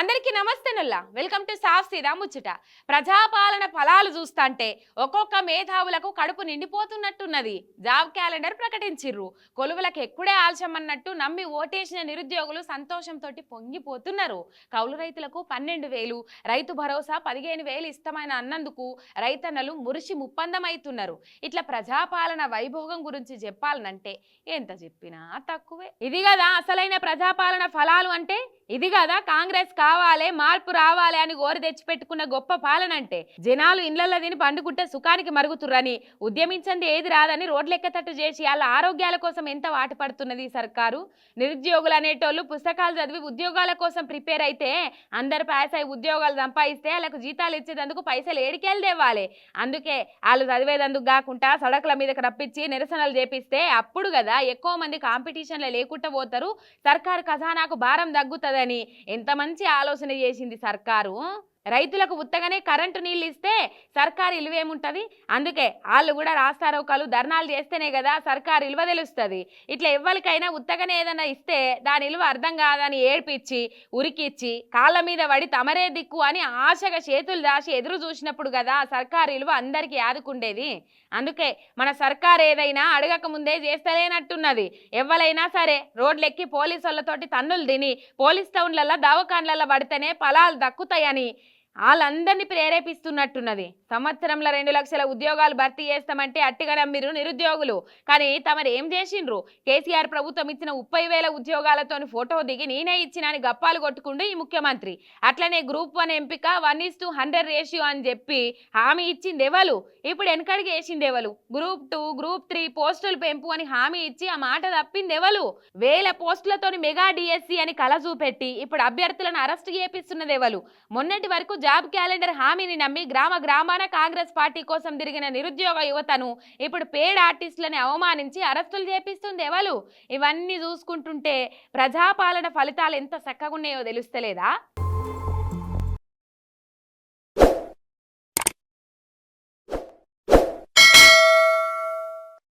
అందరికీ నమస్తే Nulla. Welcome to సాఫ్ సీదా ముచ్చట. ప్రజాపాలన ఫలాలు చూస్తాంటే ఒక్కొక్క మేధావులకు కడుపు నిండిపోతున్నట్టున్నది. Job calendar ప్రకటించిర్రు. కొలువులకు ఎక్కడే ఆల్చమన్నట్టు నమ్మి ఓటేసిన నిరుద్యోగులు సంతోషంతో పొంగిపోతున్నారు. కౌలు రైతులకు పన్నెండు వేలు రైతు భరోసా పదిహేను వేలు ఇష్టమైన అన్నందుకు రైతన్నలు మురిసి ముప్పందమవుతున్నారు ఇట్లా ప్రజాపాలన వైభోగం గురించి చెప్పాలనంటే ఎంత చెప్పినా తక్కువే. ఇది కదా అసలైన ప్రజాపాలన ఫలాలు అంటే ఇది కదా కాంగ్రెస్ కావాలి మార్పు రావాలి అని గోరి తెచ్చిపెట్టుకున్న గొప్ప పాలన అంటే జనాలు ఇండ్లలో తిని పండుకుంటే సుఖానికి మరుగుతుర్రని ఉద్యమించండి ఏది రాదని రోడ్లెక్కతట్టు చేసి వాళ్ళ ఆరోగ్యాల కోసం ఎంత వాటి పడుతున్నది సర్కారు? నిరుద్యోగులు అనేటోళ్ళు పుస్తకాలు చదివి ఉద్యోగాల కోసం ప్రిపేర్ అయితే అందరు పాస్ అయి ఉద్యోగాలు సంపాదిస్తే వాళ్ళకు జీతాలు ఇచ్చేందుకు పైసలు ఏడికెళ్ళి తేవాలి అందుకే వాళ్ళు చదివేదందుకు కాకుండా సడకుల మీదకి రప్పించి నిరసనలు చేపిస్తే అప్పుడు కదా ఎక్కువ మంది కాంపిటీషన్లో లేకుండా పోతారు. సర్కారు ఖజానాకు భారం తగ్గుతుందని ఎంత మంచి ఆలోచన చేసింది సర్కారు. రైతులకు ఉత్తగానే కరెంటు నీళ్ళు ఇస్తే సర్కారు ఇలువేముంటుంది అందుకే వాళ్ళు కూడా రాస్తారోకాలు ధర్నాలు చేస్తేనే కదా సర్కారు ఇలువ తెలుస్తుంది. ఇట్లా ఎవరికైనా ఉత్తగానే ఏదైనా ఇస్తే దాని ఇలువ అర్థం కాదని ఏడ్పిచ్చి ఉరికిచ్చి కాళ్ళ మీద పడి తమరే దిక్కు అని ఆశగా చేతులు దాచి ఎదురు చూసినప్పుడు కదా సర్కారు ఇలువ అందరికీ ఆదుకుండేది. అందుకే మన సర్కారు ఏదైనా అడగక ముందే చేస్తలేనట్టున్నది. ఎవరైనా సరే రోడ్లెక్కి పోలీసు వాళ్ళతోటి తన్నులు తిని పోలీస్ టౌన్లలో దవాఖాన్లలో పడితేనే ఫలాలు దక్కుతాయని వాళ్ళందరినీ ప్రేరేపిస్తున్నట్టున్నది. సంవత్సరంలో రెండు లక్షల ఉద్యోగాలు భర్తీ చేస్తామంటే అట్టిగా నమ్మిరు నిరుద్యోగులు. కానీ తమరు ఏం చేసిండ్రు? కేసీఆర్ ప్రభుత్వం ఇచ్చిన ముప్పై వేల ఉద్యోగాలతోని ఫోటో దిగి నేనే ఇచ్చినని గప్పాలు కొట్టుకుండు ఈ ముఖ్యమంత్రి. అట్లనే గ్రూప్ వన్ ఎంపిక one is to hundred ratio అని చెప్పి హామీ ఇచ్చింది ఎవరు? ఇప్పుడు వెనకడికి వేసింది ఎవరు? గ్రూప్ టూ గ్రూప్ త్రీ పోస్టులు పెంపు అని హామీ ఇచ్చి ఆ మాట తప్పింది ఎవరు? వేల పోస్టులతోని మెగా డిఎస్సి అని కల చూపెట్టి ఇప్పుడు అభ్యర్థులను అరెస్ట్ చేపిస్తున్నది ఎవరు? మొన్నటి వరకు జాబ్ క్యాలెండర్ హామీని నమ్మి గ్రామ తెలంగాణ కాంగ్రెస్ పార్టీ కోసం తిరిగిన నిరుద్యోగ యువతను ఇప్పుడు పేడ్ ఆర్టిస్టులని అవమానించి అరెస్టులు చేపిస్తుంది ఎవరు ఇవన్నీ చూసుకుంటుంటే ప్రజాపాలన ఫలితాలు ఎంత చక్కగున్నాయో తెలుస్తలేదా?